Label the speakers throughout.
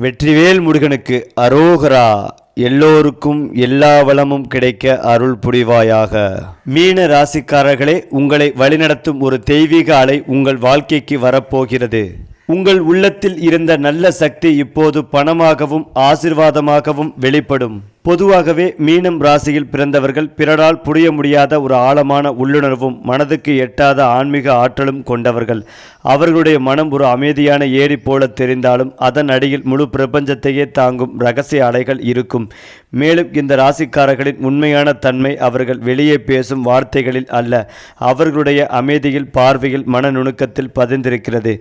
Speaker 1: வெற்றிவேல் முருகனுக்கு அரோகரா. எல்லோருக்கும் எல்லா வளமும் கிடைக்க அருள் புரிவாயாக. மீன ராசிக்காரர்களே உங்களை வழிநடத்தும் ஒரு தெய்வீக அலை உங்கள் வாழ்க்கைக்கு வரப்போகிறது. உங்கள் உள்ளத்தில் இருந்த நல்ல சக்தி இப்போது பணமாகவும் ஆசிர்வாதமாகவும் வெளிப்படும். பொதுவாகவே மீனம் ராசியில் பிறந்தவர்கள் பிறரால் புரிய முடியாத ஒரு ஆழமான உள்ளுணர்வும் மனதுக்கு எட்டாத ஆன்மீக ஆற்றலும் கொண்டவர்கள். அவர்களுடைய மனம் ஒரு அமைதியான ஏரி போல தெரிந்தாலும் அதன் அடியில் முழு பிரபஞ்சத்தையே தாங்கும் ரகசிய அலைகள் இருக்கும். மேலும் இந்த ராசிக்காரர்களின் உண்மையான தன்மை அவர்கள் வெளியே பேசும் வார்த்தைகளில் அல்ல. அவர்களுடைய அமைதியில் பார்வையில் மன நுணுக்கத்தில் பதிந்திருக்கிறது.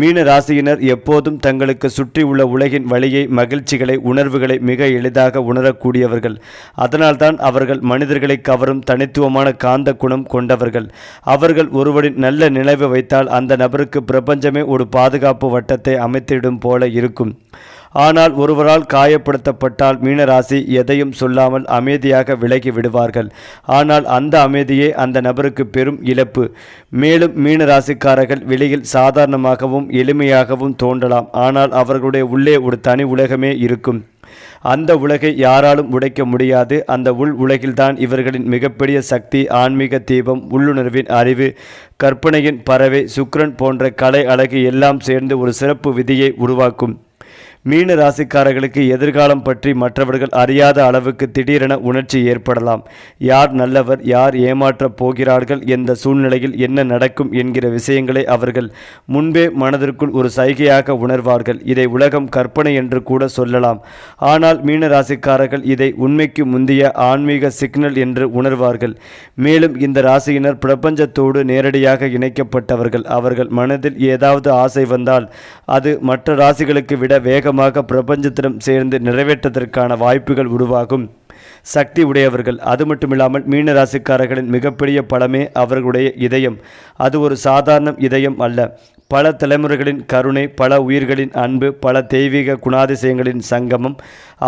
Speaker 1: மீன ராசியினர் எப்போதும் தங்களுக்கு சுற்றி உள்ள உலகின் வழியை மகிழ்ச்சிகளை உணர்வுகளை மிக எளிதாக உணரக்கூடிய உணரக்கூடியவர்கள் அதனால்தான் அவர்கள் மனிதர்களை கவரும் தனித்துவமான காந்த குணம் கொண்டவர்கள். அவர்கள் ஒருவரின் நல்ல நினைவு வைத்தால் அந்த நபருக்கு பிரபஞ்சமே ஒரு பாதுகாப்பு வட்டத்தை அமைத்திடும் போல இருக்கும். ஆனால் ஒருவரால் காயப்படுத்தப்பட்டால் மீனராசி எதையும் சொல்லாமல் அமைதியாக விலகி விடுவார்கள். ஆனால் அந்த அமைதியே அந்த நபருக்கு பெரும் இழப்பு. மேலும் மீனராசிக்காரர்கள் வெளியில் சாதாரணமாகவும் எளிமையாகவும் தோன்றலாம். ஆனால் அவர்களுடைய உள்ளே ஒரு தனி உலகமே இருக்கும். அந்த உலகை யாராலும் உடைக்க முடியாது. அந்த உள் உலகில்தான் இவர்களின் மிகப்பெரிய சக்தி ஆன்மீக தீபம் உள்ளுணர்வின் அறிவு கற்பனையின் பறவை சுக்ரன் போன்ற கலை அழகு எல்லாம் சேர்ந்து ஒரு சிறப்பு விதியை உருவாக்கும். மீன ராசிக்காரர்களுக்கு எதிர்காலம் பற்றி மற்றவர்கள் அறியாத அளவுக்கு திடீரென உணர்ச்சி ஏற்படலாம். யார் நல்லவர் யார் ஏமாற்றப் போகிறார்கள் எந்த சூழ்நிலையில் என்ன நடக்கும் என்கிற விஷயங்களை அவர்கள் முன்பே மனதிற்குள் ஒரு சைகையாக உணர்வார்கள். இதை உலகம் கற்பனை என்று கூட சொல்லலாம். ஆனால் மீன ராசிக்காரர்கள் இதை உண்மைக்கு முந்திய ஆன்மீக சிக்னல் என்று உணர்வார்கள். மேலும் இந்த ராசியினர் பிரபஞ்சத்தோடு நேரடியாக இணைக்கப்பட்டவர்கள். அவர்கள் மனதில் ஏதாவது ஆசை வந்தால் அது மற்ற ராசிகளுக்கு விட வேகமாக பிரபஞ்சத்திடம் சேர்ந்து நிறைவேற்றதற்கான வாய்ப்புகள் உருவாகும். சக்தி உடையவர்கள் அது மட்டுமில்லாமல் மீன ராசிக்காரர்களின் மிகப்பெரிய பலமே அவர்களுடைய இதயம். அது ஒரு சாதாரண இதயம் அல்ல. பல தலைமுறைகளின் கருணை பல உயிர்களின் அன்பு பல தெய்வீக குணாதிசயங்களின் சங்கமம்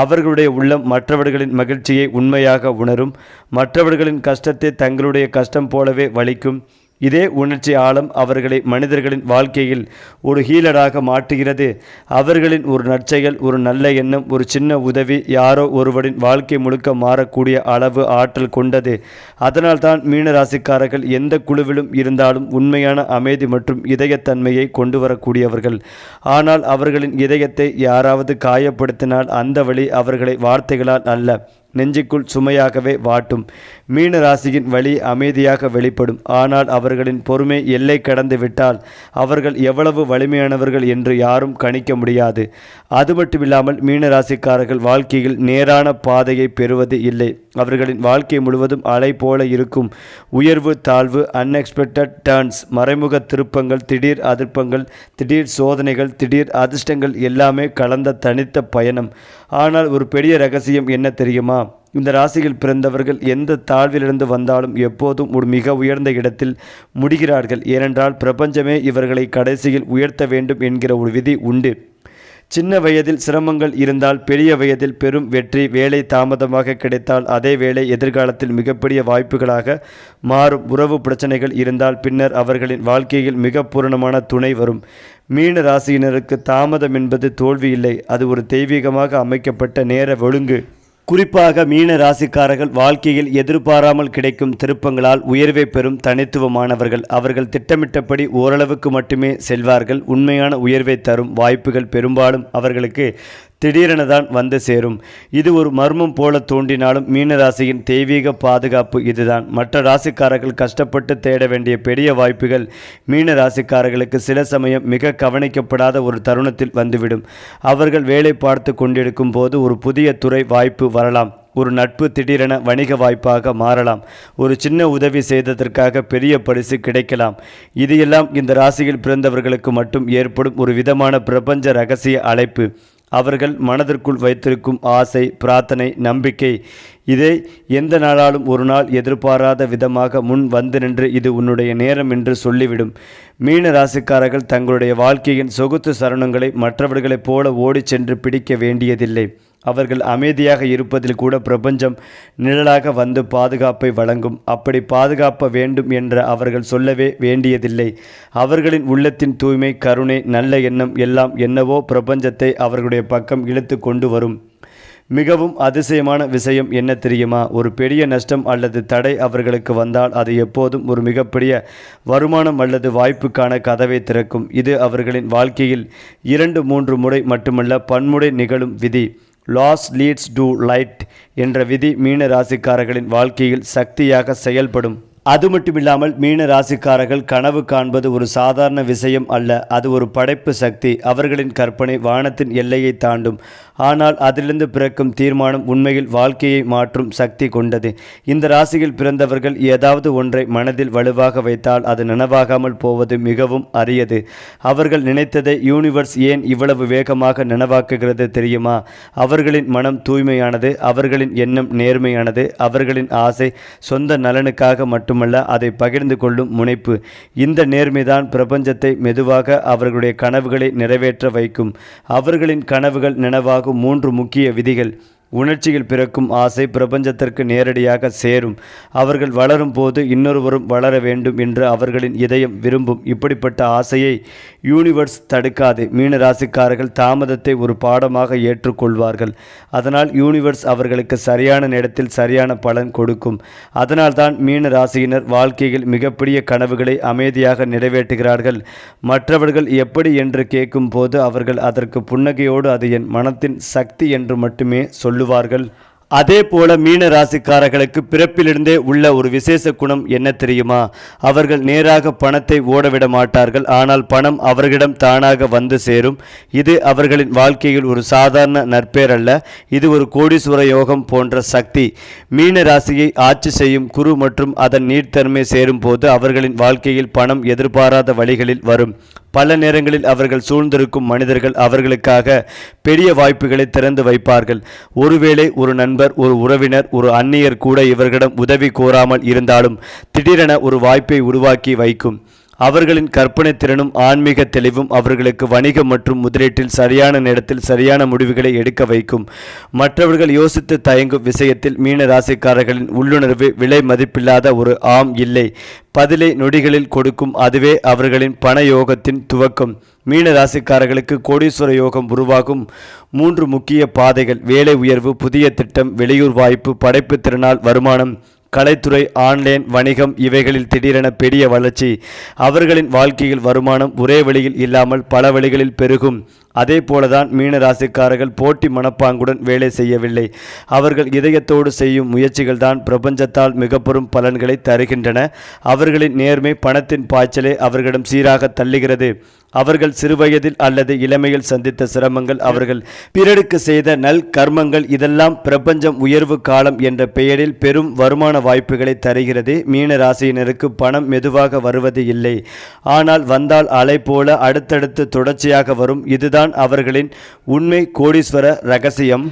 Speaker 1: அவர்களுடைய உள்ளம் மற்றவர்களின் மகிழ்ச்சியை உண்மையாக உணரும். மற்றவர்களின் கஷ்டத்தை தங்களுடைய கஷ்டம் போலவே வலிக்கும். இதே உணர்ச்சி ஆழம் அவர்களை மனிதர்களின் வாழ்க்கையில் ஒரு ஹீலராக மாற்றுகிறது. அவர்களின் ஒரு நற்செயல் ஒரு நல்ல எண்ணம் ஒரு சின்ன உதவி யாரோ ஒருவரின் வாழ்க்கை முழுக்க மாறக்கூடிய அளவு ஆற்றல் கொண்டது. அதனால்தான் மீனராசிக்காரர்கள் எந்த குழுவிலும் இருந்தாலும் உண்மையான அமைதி மற்றும் இதயத்தன்மையை கொண்டு வரக்கூடியவர்கள். ஆனால் அவர்களின் இதயத்தை யாராவது காயப்படுத்தினால் அந்த வழி அவர்களை வார்த்தைகளால் அல்ல. நெஞ்சுக்குள் சுமையாகவே வாட்டும். மீன ராசியின் வழி அமைதியாக வெளிப்படும். ஆனால் அவர்களின் பொறுமை எல்லை கடந்து விட்டால் அவர்கள் எவ்வளவு வலிமையானவர்கள் என்று யாரும் கணிக்க முடியாது. அது மட்டுமில்லாமல் மீன ராசிக்காரர்கள் வாழ்க்கையில் நேரான பாதையை பெறுவது இல்லை. அவர்களின் வாழ்க்கை முழுவதும் அலை போல இருக்கும். உயர்வு தாழ்வு அன்எக்ஸ்பெக்டட் டர்ன்ஸ் மறைமுக திருப்பங்கள் திடீர் அதிர்ப்பங்கள் திடீர் சோதனைகள் திடீர் அதிர்ஷ்டங்கள் எல்லாமே கலந்த தனித்த பயணம். ஆனால் ஒரு பெரிய ரகசியம் என்ன தெரியுமா? இந்த ராசியில் பிறந்தவர்கள் எந்த தாழ்விலிருந்து வந்தாலும் எப்போதும் ஒரு மிக உயர்ந்த இடத்தில் முடிகிறார்கள். ஏனென்றால் பிரபஞ்சமே இவர்களை கடைசியில் உயர்த்த வேண்டும் என்கிற ஒரு விதி உண்டு. சின்ன வயதில் சிரமங்கள் இருந்தால் பெரிய வயதில் பெரும் வெற்றி வேலை தாமதமாக கிடைத்தால் அதே வேளை எதிர்காலத்தில் மிகப்பெரிய வாய்ப்புகளாக மாறும். உறவு பிரச்சனைகள் இருந்தால் பின்னர் அவர்களின் வாழ்க்கையில் மிக பூரணமான துணை வரும். மீன ராசியினருக்கு தாமதம் என்பது தோல்வி இல்லை அது ஒரு தெய்வீகமாக அமைக்கப்பட்ட நேர ஒழுங்கு. குறிப்பாக மீன ராசிக்காரர்கள் வாழ்க்கையில் எதிர்பாராமல் கிடைக்கும் திருப்பங்களால் உயர்வை பெறும் தனித்துவமானவர்கள். அவர்கள் திட்டமிட்டபடி ஓரளவுக்கு மட்டுமே செல்வார்கள். உண்மையான உயர்வை தரும் வாய்ப்புகள் பெரும்பாலும் அவர்களுக்கு திடீரென தான் வந்து சேரும். இது ஒரு மர்மம் போல தோன்றினாலும் மீனராசியின் தெய்வீக பாதுகாப்பு இதுதான். மற்ற ராசிக்காரர்கள் கஷ்டப்பட்டு தேட வேண்டிய பெரிய வாய்ப்புகள் மீன ராசிக்காரர்களுக்கு சில சமயம் மிக கவனிக்கப்படாத ஒரு தருணத்தில் வந்துவிடும். அவர்கள் வேலை பார்த்து கொண்டிருக்கும் போது ஒரு புதிய துறை வாய்ப்பு வரலாம். ஒரு நட்பு திடீரென வணிக வாய்ப்பாக மாறலாம். ஒரு சின்ன உதவி செய்ததற்காக பெரிய பரிசு கிடைக்கலாம். இது எல்லாம் இந்த ராசியில் பிறந்தவர்களுக்கு மட்டும் ஏற்படும் ஒரு விதமான பிரபஞ்ச ரகசிய அழைப்பு. அவர்கள் மனதிற்குள் வைத்திருக்கும் ஆசை பிரார்த்தனை நம்பிக்கை இதை எந்த நாளாலும் ஒரு நாள் எதிர்பாராத விதமாக முன் வந்து நின்று இது உன்னுடைய நேரம் என்று சொல்லிவிடும். மீன ராசிக்காரர்கள் தங்களுடைய வாழ்க்கையின் சொகுத்து சரணங்களை மற்றவர்களைப் போல ஓடிச் சென்று பிடிக்க வேண்டியதில்லை. அவர்கள் அமைதியாக இருப்பதில் கூட பிரபஞ்சம் நிழலாக வந்து பாதுகாப்பை வழங்கும். அப்படி பாதுகாப்ப வேண்டும் என்ற அவர்கள் சொல்லவே வேண்டியதில்லை. அவர்களின் உள்ளத்தின் தூய்மை கருணை நல்ல எண்ணம் எல்லாம் என்னவோ பிரபஞ்சத்தை அவர்களுடைய பக்கம் இழுத்து கொண்டு வரும். மிகவும் அதிசயமான விஷயம் என்ன தெரியுமா? ஒரு பெரிய நஷ்டம் அல்லது தடை அவர்களுக்கு வந்தால் அது எப்போதும் ஒரு மிகப்பெரிய வருமானம் அல்லது வாய்ப்புக்கான கதவை திறக்கும். இது அவர்களின் வாழ்க்கையில் இரண்டு மூன்று முறை மட்டுமல்ல பன்முறை நிகழும் விதி. லாஸ் லீட்ஸ் டு லைட் என்ற விதி மீன ராசிக்காரர்களின் வாழ்க்கையில் சக்தியாக செயல்படும். அது மட்டுமில்லாமல் மீன ராசிக்காரர்கள் கனவு காண்பது ஒரு சாதாரண விஷயம் அல்ல. அது ஒரு படைப்பு சக்தி. அவர்களின் கற்பனை வானத்தின் எல்லையை தாண்டும். ஆனால் அதிலிருந்து பிறக்கும் தீர்மானம் உண்மையில் வாழ்க்கையை மாற்றும் சக்தி கொண்டது. இந்த ராசியில் பிறந்தவர்கள் ஏதாவது ஒன்றை மனதில் வலுவாக வைத்தால் அது நனவாகாமல் போவது மிகவும் அரியது. அவர்கள் நினைத்ததை யூனிவர்ஸ் ஏன் இவ்வளவு வேகமாக நினைவாக்குகிறது தெரியுமா? அவர்களின் மனம் தூய்மையானது அவர்களின் எண்ணம் நேர்மையானது அவர்களின் ஆசை சொந்த நலனுக்காக மட்டும் மட்டுமல்ல அதை பகிர்ந்து கொள்ளும் முனைப்பு. இந்த நேர்மைதான் பிரபஞ்சத்தை மெதுவாக அவர்களுடைய கனவுகளை நிறைவேற்ற வைக்கும். அவர்களின் கனவுகள் நினைவாகும் மூன்று முக்கிய விதிகள். உணர்ச்சியில் பிறக்கும் ஆசை பிரபஞ்சத்திற்கு நேரடியாக சேரும். அவர்கள் வளரும் போது இன்னொருவரும் வளர வேண்டும் என்று அவர்களின் இதயம் விரும்பும். இப்படிப்பட்ட ஆசையை யூனிவர்ஸ் தடுக்காது. மீனராசிக்காரர்கள் தாமதத்தை ஒரு பாடமாக ஏற்றுக்கொள்வார்கள். அதனால் யூனிவர்ஸ் அவர்களுக்கு சரியான நேரத்தில் சரியான பலன் கொடுக்கும். அதனால்தான் மீன ராசியினர் வாழ்க்கையில் மிகப்பெரிய கனவுகளை அமைதியாக நிறைவேற்றுகிறார்கள். மற்றவர்கள் எப்படி என்று கேட்கும் போது அவர்கள் அதற்கு புன்னகையோடு அது என் மனத்தின் சக்தி என்று மட்டுமே சொல்லுவார்கள். அதே போல மீன ராசிக்காரர்களுக்கு பிறப்பிலிருந்தே உள்ள ஒரு விசேஷ குணம் என்ன தெரியுமா? அவர்கள் நேராக பணத்தை ஓடவிட மாட்டார்கள். ஆனால் பணம் அவர்களிடம் தானாக வந்து சேரும். இது அவர்களின் வாழ்க்கையில் ஒரு சாதாரண நற்பேர் அல்ல இது ஒரு கோடீஸ்வர யோகம் போன்ற சக்தி. மீன ராசியை ஆட்சி செய்யும் குரு மற்றும் அதன் நீர்த்தன்மை சேரும் போது அவர்களின் வாழ்க்கையில் பணம் எதிர்பாராத வழிகளில் வரும். பல நேரங்களில் அவர்கள் சூழ்ந்திருக்கும் மனிதர்கள் அவர்களுக்காக பெரிய வாய்ப்புகளை திறந்து வைப்பார்கள். ஒருவேளை ஒரு நண்பர் ஒரு உறவினர் ஒரு அந்நியர் கூட இவர்களிடம் உதவி கோராமல் இருந்தாலும் திடீரென ஒரு வாய்ப்பை உருவாக்கி வைக்கும். அவர்களின் கற்பனை திறனும் ஆன்மீக தெளிவும் அவர்களுக்கு வணிகம் மற்றும் முதலீட்டில் சரியான நேரத்தில் சரியான முடிவுகளை எடுக்க வைக்கும். மற்றவர்கள் யோசித்து தயங்கும் விஷயத்தில் மீன ராசிக்காரர்களின் உள்ளுணர்வு விலை மதிப்பில்லாத ஒரு ஆம் இல்லை. பதிலை நொடிகளில் கொடுக்கும் அதுவே அவர்களின் பண யோகத்தின் துவக்கம். மீன ராசிக்காரர்களுக்கு கோடீஸ்வர யோகம் உருவாகும். மூன்று முக்கிய பாதைகள் வேலை உயர்வு புதிய திட்டம் வெளியூர் வாய்ப்பு படைப்பு திறனால் வருமானம் கலைத்துறை ஆன்லைன் வணிகம் இவைகளில் திடீரென பெரிய வளர்ச்சி. அவர்களின் வாழ்க்கையில் வருமானம் ஒரே வழியில் இல்லாமல் பல வழிகளில் பெருகும். அதே போலதான் மீன ராசிக்காரர்கள் போட்டி மனப்பாங்குடன் வேலை செய்யவில்லை. அவர்கள் இதயத்தோடு செய்யும் முயற்சிகள் தான் பிரபஞ்சத்தால் மிக பெரும் பலன்களை தருகின்றன. அவர்களின் நேர்மை பணத்தின் பாய்ச்சலை அவர்களிடம் சீராக தள்ளுகிறது. அவர்கள் சிறுவயதில் அல்லது இளமையில் சந்தித்த சிரமங்கள் அவர்கள் பிறருக்கு செய்த நல் கர்மங்கள் இதெல்லாம் பிரபஞ்சம் உயர்வு காலம் என்ற பெயரில் பெரும் வருமான வாய்ப்புகளை தருகிறது. மீன ராசியினருக்கு பணம் மெதுவாக வருவது இல்லை. ஆனால் வந்தால் அலை போல அடுத்தடுத்து தொடர்ச்சியாக வரும். இதுதான் அவர்களின் உண்மை கோடீஸ்வர ரகசியம்.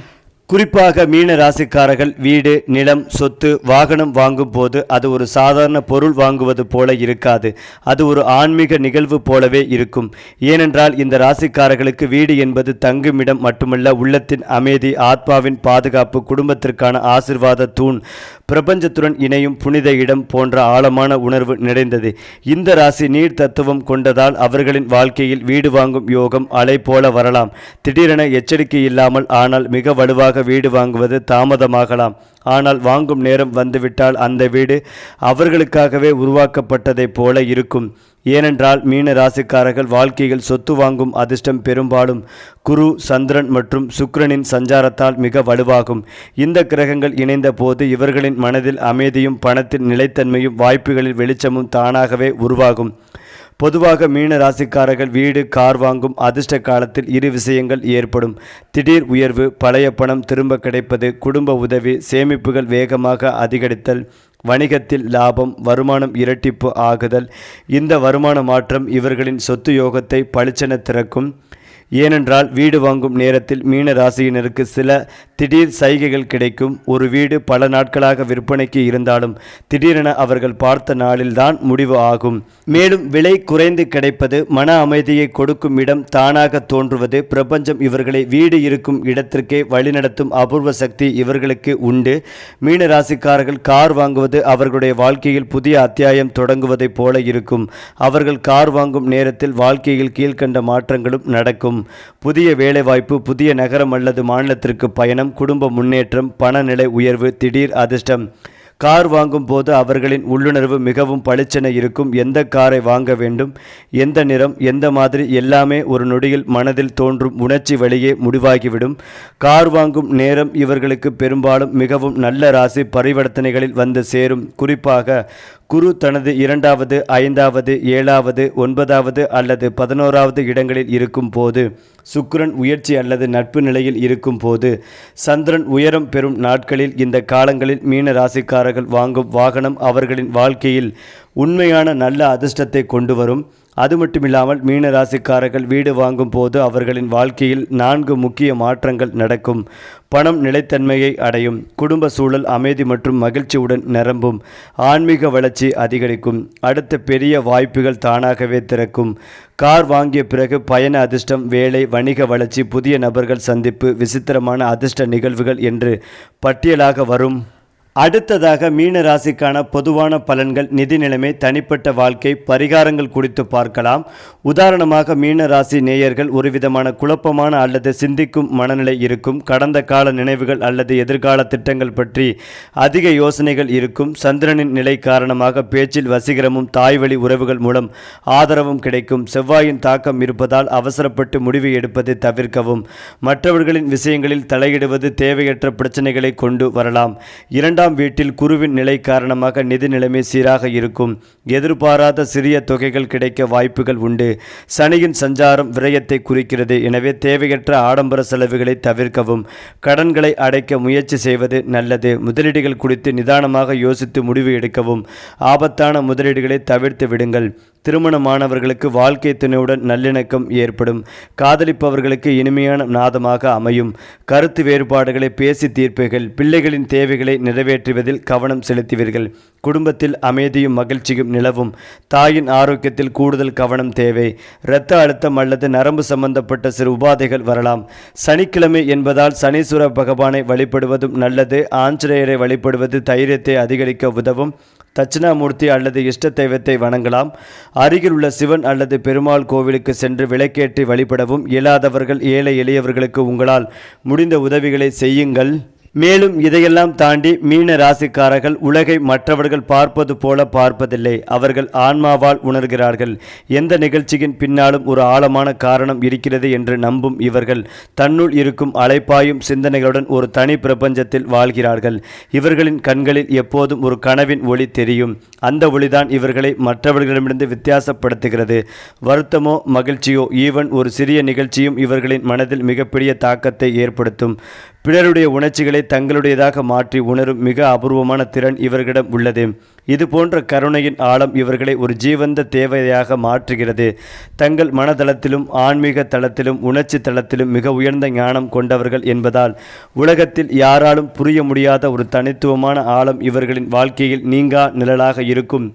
Speaker 1: குறிப்பாக மீன ராசிக்காரர்கள் வீடு நிலம் சொத்து வாகனம் வாங்கும் போது அது ஒரு சாதாரண பொருள் வாங்குவது போல இருக்காது. அது ஒரு ஆன்மீக நிகழ்வு போலவே இருக்கும். ஏனென்றால் இந்த ராசிக்காரர்களுக்கு வீடு என்பது தங்குமிடம் மட்டுமல்ல உள்ளத்தின் அமைதி ஆத்மாவின் பாதுகாப்பு குடும்பத்திற்கான ஆசிர்வாத தூண் பிரபஞ்சத்துடன் இணையும் புனித இடம் போன்ற ஆழமான உணர்வு நிறைந்தது. இந்த ராசி நீர் தத்துவம் கொண்டதால் அவர்களின் வாழ்க்கையில் வீடு வாங்கும் யோகம் அலை போல வரலாம். திடீரென எச்சரிக்கை இல்லாமல் ஆனால் மிக வலுவாக வீடு வாங்குவது தாமதமாகலாம். ஆனால் வாங்கும் நேரம் வந்துவிட்டால் அந்த வீடு அவர்களுக்காகவே உருவாக்கப்பட்டதைப் போல இருக்கும். ஏனென்றால் மீன ராசிக்காரர்கள் வாழ்க்கையில் சொத்து வாங்கும் அதிர்ஷ்டம் பெரும்பாலும் குரு சந்திரன் மற்றும் சுக்ரனின் சஞ்சாரத்தால் மிக வலுவாகும். இந்த கிரகங்கள் இணைந்த போது இவர்களின் மனதில் அமைதியும் பணத்தின் நிலைத்தன்மையும் வாய்ப்புகளில் வெளிச்சமும் தானாகவே உருவாகும். பொதுவாக மீன ராசிக்காரர்கள் வீடு கார் வாங்கும் அதிர்ஷ்ட காலத்தில் இரு விஷயங்கள் ஏற்படும். திடீர் உயர்வு பழைய பணம் திரும்ப கிடைப்பது குடும்ப உதவி சேமிப்புகள் வேகமாக அதிகரித்தல் வணிகத்தில் லாபம் வருமானம் இரட்டிப்பு ஆகுதல். இந்த வருமான மாற்றம் இவர்களின் சொத்து யோகத்தை பளிச்சென திறக்கும். ஏனென்றால் வீடு வாங்கும் நேரத்தில் மீன ராசியினருக்கு சில திடீர் சைகைகள் கிடைக்கும். ஒரு வீடு பல நாட்களாக விற்பனைக்கு இருந்தாலும் திடீரென அவர்கள் பார்த்த நாளில்தான் முடிவு ஆகும். மேலும் விலை குறைந்து கிடைப்பது மன அமைதியை கொடுக்கும் இடம் தானாக தோன்றுவது. பிரபஞ்சம் இவர்களை வீடு இருக்கும் இடத்திற்கே வழிநடத்தும் அபூர்வ சக்தி இவர்களுக்கு உண்டு. மீன ராசிக்காரர்கள் கார் வாங்குவது அவர்களுடைய வாழ்க்கையில் புதிய அத்தியாயம் தொடங்குவதைப் போல இருக்கும். அவர்கள் கார் வாங்கும் நேரத்தில் வாழ்க்கையில் கீழ்கண்ட மாற்றங்களும் நடக்கும். புதிய வேலைவாய்ப்பு புதிய நகரம் அல்லது மாநிலத்திற்கு பயணம் குடும்ப முன்னேற்றம் பணநிலை உயர்வு திடீர் அதிர்ஷ்டம். கார் வாங்கும் போது அவர்களின் உள்ளுணர்வு மிகவும் பளிச்சென இருக்கும். எந்த காரை வாங்க வேண்டும் எந்த நிறம் எந்த மாதிரி எல்லாமே ஒரு நொடியில் மனதில் தோன்றும் உணர்ச்சி வழியே முடிவாகிவிடும். கார் வாங்கும் நேரம் இவர்களுக்கு பெரும்பாலும் மிகவும் நல்ல ராசி பரிவர்த்தனைகளில் வந்து சேரும். குறிப்பாக குரு தனது இரண்டாவது ஐந்தாவது ஏழாவது ஒன்பதாவது அல்லது பதினோராவது இடங்களில் இருக்கும் போது சுக்கிரன் உயர்ச்சி அல்லது நட்பு நிலையில் இருக்கும் போது சந்திரன் உயரம் பெறும் நாட்களில் இந்த காலங்களில் மீன ராசிக்காரர்கள் வாங்கும் வாகனம் அவர்களின் வாழ்க்கையில் உண்மையான நல்ல அதிர்ஷ்டத்தை கொண்டு வரும். அது மட்டுமில்லாமல் மீன ராசிக்காரர்கள் வீடு வாங்கும் போது அவர்களின் வாழ்க்கையில் நான்கு முக்கிய மாற்றங்கள் நடக்கும். பணம் நிலைத்தன்மையை அடையும். குடும்ப சூழல் அமைதி மற்றும் மகிழ்ச்சியுடன் நிரம்பும். ஆன்மீக வளர்ச்சி அதிகரிக்கும். அடுத்த பெரிய வாய்ப்புகள் தானாகவே திறக்கும். கார் வாங்கிய பிறகு பயண அதிர்ஷ்டம் வேலை வணிக வளர்ச்சி புதிய நபர்கள் சந்திப்பு விசித்திரமான அதிர்ஷ்ட நிகழ்வுகள் என்று பட்டியலாக வரும். அடுத்ததாக மீன ராசிக்கான பொதுவான பலன்கள் நிதி நிலைமை தனிப்பட்ட வாழ்க்கை பரிகாரங்கள் குறித்து பார்க்கலாம். உதாரணமாக மீன ராசி நேயர்கள் ஒரு விதமான குழப்பமான அல்லது சிந்திக்கும் மனநிலை இருக்கும் கடந்த கால நினைவுகள் அல்லது எதிர்கால திட்டங்கள் பற்றி அதிக யோசனைகள் இருக்கும் சந்திரனின் நிலை காரணமாக பேச்சில் வசீகரமும் தாய்வழி உறவுகள் மூலம் ஆதரவும் கிடைக்கும் செவ்வாயின் தாக்கம் இருப்பதால் அவசரப்பட்டு முடிவு எடுப்பதை தவிர்க்கவும் மற்றவர்களின் விஷயங்களில் தலையிடுவது தேவையற்ற பிரச்சனைகளை கொண்டு வரலாம். இரண்டாம் வீட்டில் குருவின் நிலை காரணமாக நிதி நிலைமை சீராக இருக்கும். எதிர்பாராத சிறிய தொகைகள் கிடைக்க வாய்ப்புகள் உண்டு. சனியின் சஞ்சாரம் விரயத்தை குறிக்கிறது. எனவே தேவையற்ற ஆடம்பர செலவுகளை தவிர்க்கவும் கடன்களை அடைக்க முயற்சி செய்வது நல்லது. முதலீடுகள் குறித்து நிதானமாக யோசித்து முடிவு எடுக்கவும் ஆபத்தான முதலீடுகளை தவிர்த்து விடுங்கள். திருமணமானவர்களுக்கு வாழ்க்கை துணையுடன் நல்லிணக்கம் ஏற்படும். காதலிப்பவர்களுக்கு இனிமையான நாதமாக அமையும். கருத்து வேறுபாடுகளை பேசி தீர்ப்பீர்கள் பிள்ளைகளின் தேவைகளை நிறைவேற்றுவதில் கவனம் செலுத்துவீர்கள். குடும்பத்தில் அமைதியும் மகிழ்ச்சியும் நிலவும். தாயின் ஆரோக்கியத்தில் கூடுதல் கவனம் தேவை. இரத்த அழுத்தம் அல்லது நரம்பு சம்பந்தப்பட்ட சிறு உபாதைகள் வரலாம். சனிக்கிழமை என்பதால் சனீஸ்வர பகவானை வழிபடுவதும் நல்லது. ஆஞ்சநேயரை வழிபடுவது தைரியத்தை அதிகரிக்க உதவும். தட்சிணாமூர்த்தி அல்லது இஷ்ட தெய்வத்தை வணங்கலாம். அருகில் உள்ள சிவன் அல்லது பெருமாள் கோவிலுக்கு சென்று விளக்கேற்றி வழிபடவும். இயலாதவர்கள் ஏழை எளியவர்களுக்கு உங்களால் முடிந்த உதவிகளை செய்யுங்கள். மேலும் இதையெல்லாம் தாண்டி மீன ராசிக்காரர்கள் உலகை மற்றவர்கள் பார்ப்பது போல பார்ப்பதில்லை. அவர்கள் ஆன்மாவால் உணர்கிறார்கள். எந்த நிகழ்ச்சியின் பின்னாலும் ஒரு ஆழமான காரணம் இருக்கிறது என்று நம்பும் இவர்கள் தன்னுள் இருக்கும் அலைப்பாயும் சிந்தனைகளுடன் ஒரு தனி பிரபஞ்சத்தில் வாழ்கிறார்கள். இவர்களின் கண்களில் எப்போதும் ஒரு கனவின் ஒளி தெரியும். அந்த ஒளிதான் இவர்களை மற்றவர்களிடமிருந்து வித்தியாசப்படுத்துகிறது. வருத்தமோ மகிழ்ச்சியோ ஈவன் ஒரு சிறிய நிகழ்ச்சியும் இவர்களின் மனதில் மிகப்பெரிய தாக்கத்தை ஏற்படுத்தும். பிறருடைய உணர்ச்சிகளை தங்களுடையதாக மாற்றி உணரும் மிக அபூர்வமான திறன் இவர்களிடம் உள்ளது. இது போன்ற கருணையின் ஆழம் இவர்களை ஒரு ஜீவந்த தேவையாக மாற்றுகிறது. தங்கள் மனதளத்திலும் ஆன்மீக தளத்திலும் உணர்ச்சி தளத்திலும் மிக உயர்ந்த ஞானம் கொண்டவர்கள் என்பதால் உலகத்தில் யாராலும் புரிய முடியாத ஒரு தனித்துவமான ஆழம் இவர்களின் வாழ்க்கையில் நீங்கா நிழலாக இருக்கும்.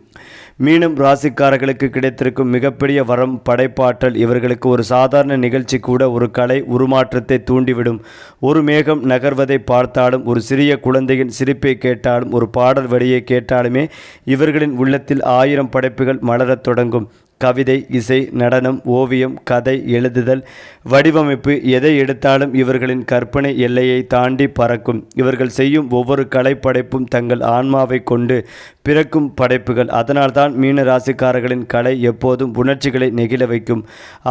Speaker 1: மீனம் ராசிக்காரர்களுக்கு கிடைத்திருக்கும் மிகப்பெரிய வரம் படைப்பாற்றல். இவர்களுக்கு ஒரு சாதாரண நிகழ்ச்சி கூட ஒரு கலை உருமாற்றத்தை தூண்டிவிடும். ஒரு மேகம் நகர்வதை பார்த்தாலும் ஒரு சிறிய குழந்தையின் சிரிப்பை கேட்டாலும் ஒரு பாடல் வரியை கேட்டாலுமே இவர்களின் உள்ளத்தில் ஆயிரம் படைப்புகள் மலரத் தொடங்கும். கவிதை இசை நடனம் ஓவியம் கதை எழுதுதல் வடிவமைப்பு எதை எடுத்தாலும் இவர்களின் கற்பனை எல்லையை தாண்டி பறக்கும். இவர்கள் செய்யும் ஒவ்வொரு கலைப்படைப்பும் தங்கள் ஆன்மாவை கொண்டு பிறக்கும் படைப்புகள். அதனால்தான் மீன ராசிக்காரர்களின் கலை எப்போதும் உணர்ச்சிகளை நெகிழ வைக்கும்.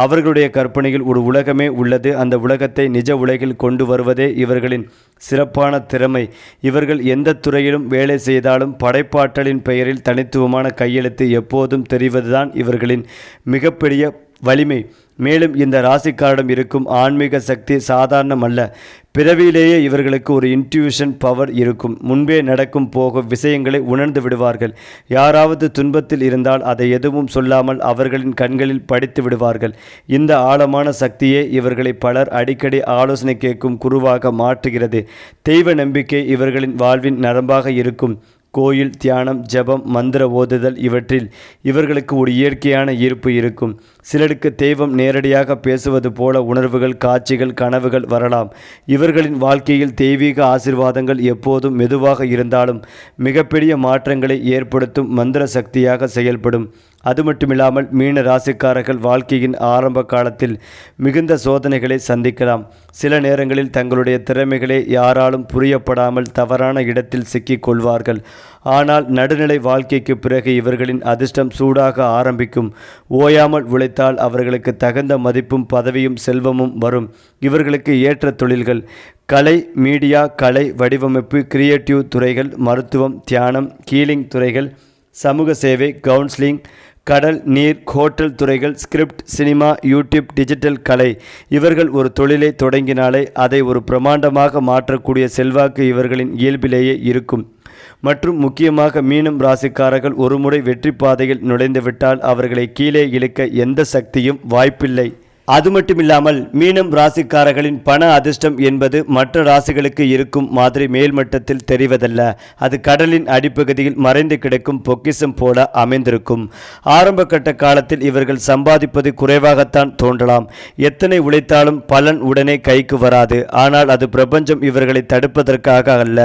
Speaker 1: அவர்களுடைய கற்பனையில் ஒரு உலகமே உள்ளது. அந்த உலகத்தை நிஜ உலகில் கொண்டு வருவதே இவர்களின் சிறப்பான திறமை. இவர்கள் எந்த துறையிலும் வேலை செய்தாலும் படைப்பாற்றலின் பெயரில் தனித்துவமான கையெழுத்து எப்போதும் தெரிவதுதான் இவர்களின் மிகப்பெரிய வலிமை. மேலும் இந்த ராசிக்காரிடம் இருக்கும் ஆன்மீக சக்தி சாதாரணம் அல்ல பிறவியிலேயே இவர்களுக்கு ஒரு இன்ட்யூஷன் பவர் இருக்கும். முன்பே நடக்கும் போகும் விஷயங்களை உணர்ந்து விடுவார்கள். யாராவது துன்பத்தில் இருந்தால் அதை எதுவும் சொல்லாமல் அவர்களின் கண்களில் படித்து விடுவார்கள். இந்த ஆழமான சக்தியே இவர்களை பலர் அடிக்கடி ஆலோசனை கேட்கும் குருவாக மாற்றுகிறது. தெய்வ நம்பிக்கை இவர்களின் வாழ்வின் நரம்பாக இருக்கும். கோயில் தியானம் ஜெபம் மந்திர ஓதுதல் இவற்றில் இவர்களுக்கு ஒரு இயற்கையான ஈர்ப்பு இருக்கும். சிலருக்கு தெய்வம் நேரடியாக பேசுவது போல உணர்வுகள் காட்சிகள் கனவுகள் வரலாம். இவர்களின் வாழ்க்கையில் தெய்வீக ஆசிர்வாதங்கள் எப்போதும் மெதுவாக இருந்தாலும் மிகப்பெரிய மாற்றங்களை ஏற்படுத்தும் மந்திர சக்தியாக செயல்படும். அது மட்டுமில்லாமல் மீன ராசிக்காரர்கள் வாழ்க்கையின் ஆரம்ப காலத்தில் மிகுந்த சோதனைகளை சந்திக்கலாம். சில நேரங்களில் தங்களுடைய திறமைகளை யாராலும் புரியப்படாமல் தவறான இடத்தில் சிக்கிக் கொள்வார்கள். ஆனால் நடுநிலை வாழ்க்கைக்கு பிறகு இவர்களின் அதிர்ஷ்டம் சூடாக ஆரம்பிக்கும். ஓயாமல் உழைத்தால் அவர்களுக்கு தகுந்த மதிப்பும் பதவியும் செல்வமும் வரும். இவர்களுக்கு ஏற்ற தொழில்கள் கலை மீடியா கலை வடிவமைப்பு கிரியேட்டிவ் துறைகள் மருத்துவம் தியானம் கீலிங் துறைகள் சமூக சேவை கவுன்சிலிங் கடல் நீர் ஹோட்டல் துறைகள் ஸ்கிரிப்ட் சினிமா யூடியூப் டிஜிட்டல் கலை. இவர்கள் ஒரு தொழிலை தொடங்கினாலே அதை ஒரு பிரமாண்டமாக மாற்றக்கூடிய செல்வாக்கு இவர்களின் இயல்பிலேயே இருக்கும். மற்றும் முக்கியமாக மீனம் ராசிக்காரர்கள் ஒருமுறை வெற்றி பாதையில் நுழைந்துவிட்டால் அவர்களை கீழே இழுக்க எந்த சக்தியும் வாய்ப்பில்லை. அது மட்டுமில்லாமல் மீனம் ராசிக்காரர்களின் பண அதிர்ஷ்டம் என்பது மற்ற ராசிகளுக்கு இருக்கும் மாதிரி மேல்மட்டத்தில் தெரிவதல்ல. அது கடலின் அடிப்பகுதியில் மறைந்து கிடக்கும் பொக்கிஷம் போல அமைந்திருக்கும். ஆரம்ப கட்ட காலத்தில் இவர்கள் சம்பாதிப்பது குறைவாகத்தான் தோன்றலாம். எத்தனை உழைத்தாலும் பலன் உடனே கைக்கு வராது. ஆனால் அது பிரபஞ்சம் இவர்களை தடுப்பதற்காக அல்ல.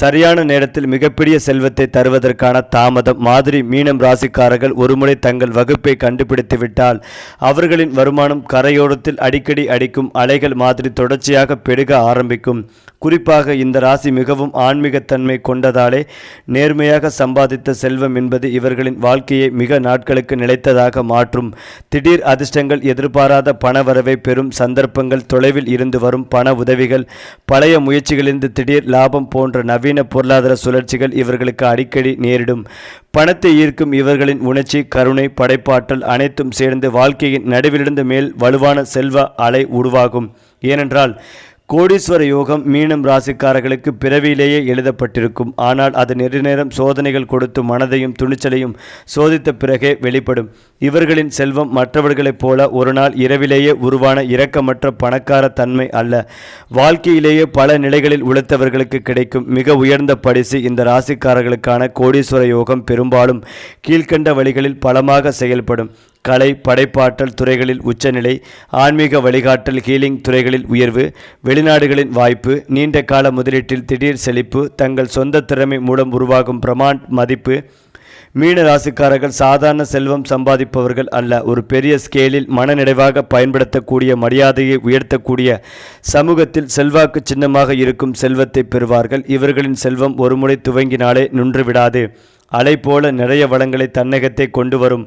Speaker 1: சரியான நேரத்தில் மிகப்பெரிய செல்வத்தை தருவதற்கான தாமதம் மாதிரி மீனம் ராசிக்காரர்கள் ஒருமுறை தங்கள் வகுப்பை கண்டுபிடித்து விட்டால் அவர்களின் வருமானம் கரையோரத்தில் அடிக்கடி அடிக்கும் அலைகள் மாதிரி தொடர்ச்சியாக பெருக ஆரம்பிக்கும். குறிப்பாக இந்த ராசி மிகவும் ஆன்மீகத்தன்மை கொண்டதாலே நேர்மையாக சம்பாதித்த செல்வம் என்பது இவர்களின் வாழ்க்கையை மிக நாட்களுக்கு நிலைத்ததாக மாற்றும். திடீர் அதிர்ஷ்டங்கள் எதிர்பாராத பணவரவை பெறும் சந்தர்ப்பங்கள் தொலைவில் இருந்து வரும் பண உதவிகள் பழைய முயற்சிகளிலிருந்து திடீர் லாபம் போன்ற நவீன பொருளாதார சுழற்சிகள் இவர்களுக்கு அடிக்கடி நேரிடும். பணத்தை ஈர்க்கும் இவர்களின் உணர்ச்சி கருணை படைப்பாற்றல் அனைத்தும் சேர்ந்து வாழ்க்கையின் நடுவிலிருந்து மேல் வலுவான செல்வ அலை உருவாகும். ஏனென்றால் கோடீஸ்வர யோகம் மீனம் ராசிக்காரர்களுக்கு பிறவியிலேயே எழுதப்பட்டிருக்கும். ஆனால் அது நெடுநேரம் சோதனைகள் கொடுத்து மனதையும் துணிச்சலையும் சோதித்த பிறகே வெளிப்படும். இவர்களின் செல்வம் மற்றவர்களைப் போல ஒரு நாள் இரவிலேயே உருவான இரக்கமற்ற பணக்கார தன்மை அல்ல. வாழ்க்கையிலேயே பல நிலைகளில் உழைத்தவர்களுக்கு கிடைக்கும் மிக உயர்ந்த பரிசு இந்த ராசிக்காரர்களுக்கான கோடீஸ்வர யோகம் பெரும்பாலும் கீழ்க்கண்ட வழிகளில் பலமாக செயல்படும். கலை படைப்பாற்றல் துறைகளில் உச்சநிலை ஆன்மீக வழிகாட்டல் ஹீலிங் துறைகளில் உயர்வு வெளிநாடுகளின் வாய்ப்பு நீண்ட கால முதலீட்டில் திடீர் செழிப்பு தங்கள் சொந்த திறமை மூலம் உருவாகும் பிரமாண்ட் மதிப்பு மீன ராசிக்காரர்கள் சாதாரண செல்வம் சம்பாதிப்பவர்கள் அல்ல ஒரு பெரிய ஸ்கேலில் மனநிறைவாக பயன்படுத்தக்கூடிய மரியாதையை உயர்த்தக்கூடிய சமூகத்தில் செல்வாக்கு சின்னமாக இருக்கும் செல்வத்தை பெறுவார்கள். இவர்களின் செல்வம் ஒருமுறை துவங்கினாலே நின்றுவிடாது அலை போல நிறைய வளங்களை தன்னகத்தை கொண்டு வரும்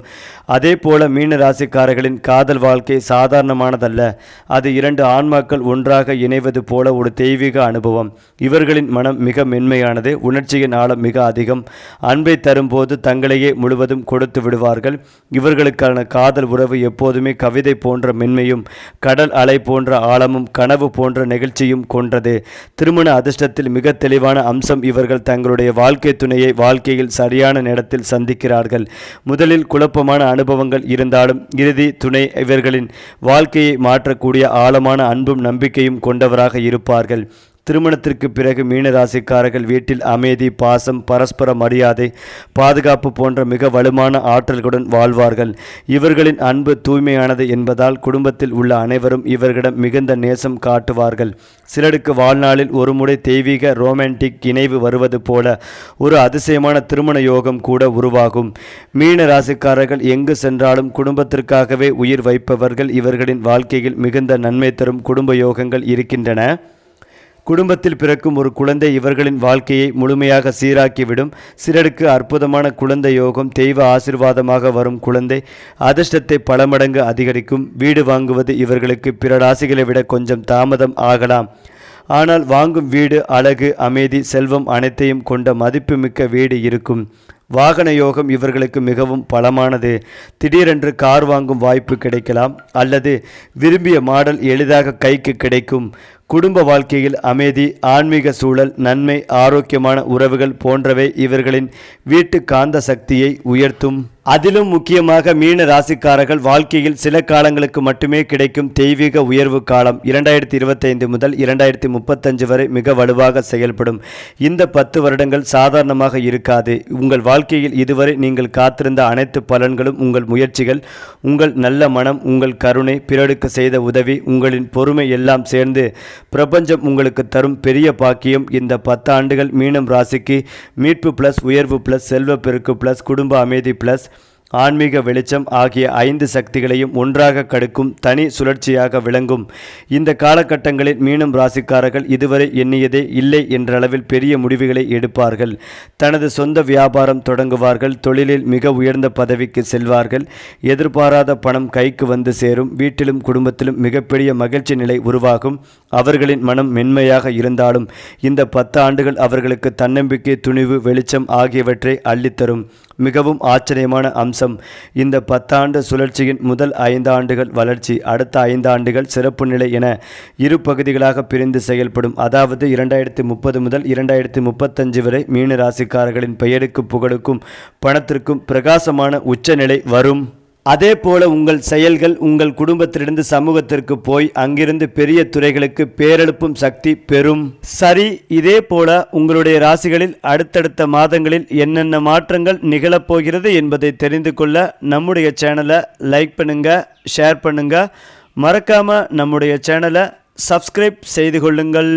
Speaker 1: அதே போல மீன ராசிக்காரர்களின் காதல் வாழ்க்கை சாதாரணமானதல்ல. அது இரண்டு ஆன்மாக்கள் ஒன்றாக இணைவது போல ஒரு தெய்வீக அனுபவம். இவர்களின் மனம் மிக மென்மையானது உணர்ச்சியின் ஆழம் மிக அதிகம். அன்பை தரும்போது தங்களையே முழுவதும் கொடுத்து விடுவார்கள். இவர்களுக்கான காதல் உறவு எப்போதுமே கவிதை போன்ற மென்மையும் கடல் அலை போன்ற ஆழமும் கனவு போன்ற நெகிழ்ச்சியும் கொண்டது. திருமண அதிர்ஷ்டத்தில் மிக தெளிவான அம்சம் இவர்கள் தங்களுடைய வாழ்க்கை துணையை வாழ்க்கையில் சரியான நேரத்தில் சந்திக்கிறார்கள். முதலில் குழப்பமான அனுபவங்கள் இருந்தாலும் இறுதி துணை இவர்களின் வாழ்க்கையை மாற்றக்கூடிய ஆழமான அன்பும் நம்பிக்கையும் கொண்டவராக இருப்பார்கள். திருமணத்திற்கு பிறகு மீனராசிக்காரர்கள் வீட்டில் அமைதி பாசம் பரஸ்பர மரியாதை பாதுகாப்பு போன்ற மிக வலுவான ஆற்றல்களுடன் வாழ்வார்கள். இவர்களின் அன்பு தூய்மையானது என்பதால் குடும்பத்தில் உள்ள அனைவரும் இவர்களிடம் மிகுந்த நேசம் காட்டுவார்கள். சிலருக்கு வாழ்நாளில் ஒருமுறை தெய்வீக ரோமான்டிக் இணைவு வருவது போல ஒரு அதிசயமான திருமண யோகம் கூட உருவாகும். மீன ராசிக்காரர்கள் எங்கு சென்றாலும் குடும்பத்திற்காகவே உயிர் வைப்பவர்கள் இவர்களின் வாழ்க்கையில் மிகுந்த நன்மை தரும் குடும்ப யோகங்கள் இருக்கின்றன. குடும்பத்தில் பிறக்கும் ஒரு குழந்தை இவர்களின் வாழ்க்கையை முழுமையாக சீராக்கிவிடும். சிலருக்கு அற்புதமான குழந்தை யோகம் தெய்வ ஆசிர்வாதமாக வரும் குழந்தை. அதிர்ஷ்டத்தை பல மடங்கு அதிகரிக்கும். வீடு வாங்குவது இவர்களுக்கு பிற ராசிகளை விட கொஞ்சம் தாமதம் ஆகலாம். ஆனால் வாங்கும் வீடு அழகு அமைதி செல்வம் அனைத்தையும் கொண்ட மதிப்புமிக்க வீடு இருக்கும். வாகன யோகம் இவர்களுக்கு மிகவும் பலமானது. திடீரென்று கார் வாங்கும் வாய்ப்பு கிடைக்கலாம். அல்லது விரும்பிய மாடல் எளிதாக கைக்கு கிடைக்கும். குடும்ப வாழ்க்கையில் அமைதி ஆன்மீக சூழல் நன்மை ஆரோக்கியமான உறவுகள் போன்றவை இவர்களின் வீட்டு காந்த சக்தியை உயர்த்தும். அதிலும் முக்கியமாக மீன ராசிக்காரர்கள் வாழ்க்கையில் சில காலங்களுக்கு மட்டுமே கிடைக்கும் தெய்வீக உயர்வு காலம் இரண்டாயிரத்தி இருபத்தைந்து முதல் இரண்டாயிரத்தி முப்பத்தஞ்சு வரை மிக வலுவாக செயல்படும். இந்த பத்து வருடங்கள் சாதாரணமாக இருக்காது. உங்கள் வாழ்க்கையில் இதுவரை நீங்கள் காத்திருந்த அனைத்து பலன்களும் உங்கள் முயற்சிகள் உங்கள் நல்ல மனம் உங்கள் கருணை பிறருக்கு செய்த உதவி உங்களின் பொறுமை எல்லாம் சேர்ந்து பிரபஞ்சம் உங்களுக்கு தரும் பெரிய பாக்கியம். இந்த பத்து ஆண்டுகள் மீனம் ராசிக்கு மீட்பு ப்ளஸ் உயர்வு ப்ளஸ் செல்வ பெருக்கு ப்ளஸ் குடும்ப அமைதி ப்ளஸ் ஆன்மீக வெளிச்சம் ஆகிய ஐந்து சக்திகளையும் ஒன்றாக கடுக்கும் தனி சுழற்சியாக விளங்கும். இந்த காலகட்டங்களில் மீனம் ராசிக்காரர்கள் இதுவரை எண்ணியதே இல்லை என்ற அளவில் பெரிய முடிவுகளை எடுப்பார்கள். தனது சொந்த வியாபாரம் தொடங்குவார்கள். தொழிலில் மிக உயர்ந்த பதவிக்கு செல்வார்கள். எதிர்பாராத பணம் கைக்கு வந்து சேரும். வீட்டிலும் குடும்பத்திலும் மிகப்பெரிய மகிழ்ச்சி நிலை உருவாகும். அவர்களின் மனம் மென்மையாக இருந்தாலும் இந்த பத்து ஆண்டுகள் அவர்களுக்கு தன்னம்பிக்கை துணிவு வெளிச்சம் ஆகியவற்றை அள்ளித்தரும். மிகவும் ஆச்சரியமான அம்சம். இந்த பத்தாண்டு சுழற்சியின் முதல் ஐந்து ஆண்டுகள் வளர்ச்சி அடுத்த ஐந்து ஆண்டுகள் சிறப்பு நிலை என இரு பகுதிகளாக பிரிந்து செயல்படும். அதாவது இரண்டாயிரத்தி முப்பது முதல் இரண்டாயிரத்தி முப்பத்தஞ்சு வரை மீன ராசிக்காரர்களின் பெயருக்கு புகழுக்கும் பணத்திற்கும் பிரகாசமான உச்சநிலை வரும். அதே போல உங்கள் செயல்கள் உங்கள் குடும்பத்திலிருந்து சமூகத்திற்கு போய் அங்கிருந்து பெரிய துறைகளுக்கு பேரெழுப்பும் சக்தி பெறும். சரி இதே போல உங்களுடைய ராசிகளில் அடுத்தடுத்த மாதங்களில் என்னென்ன மாற்றங்கள் நிகழப்போகிறது என்பதை தெரிந்து கொள்ள நம்முடைய சேனலை லைக் பண்ணுங்க ஷேர் பண்ணுங்க. மறக்காம நம்முடைய சேனலை சப்ஸ்கிரைப் செய்து கொள்ளுங்கள்.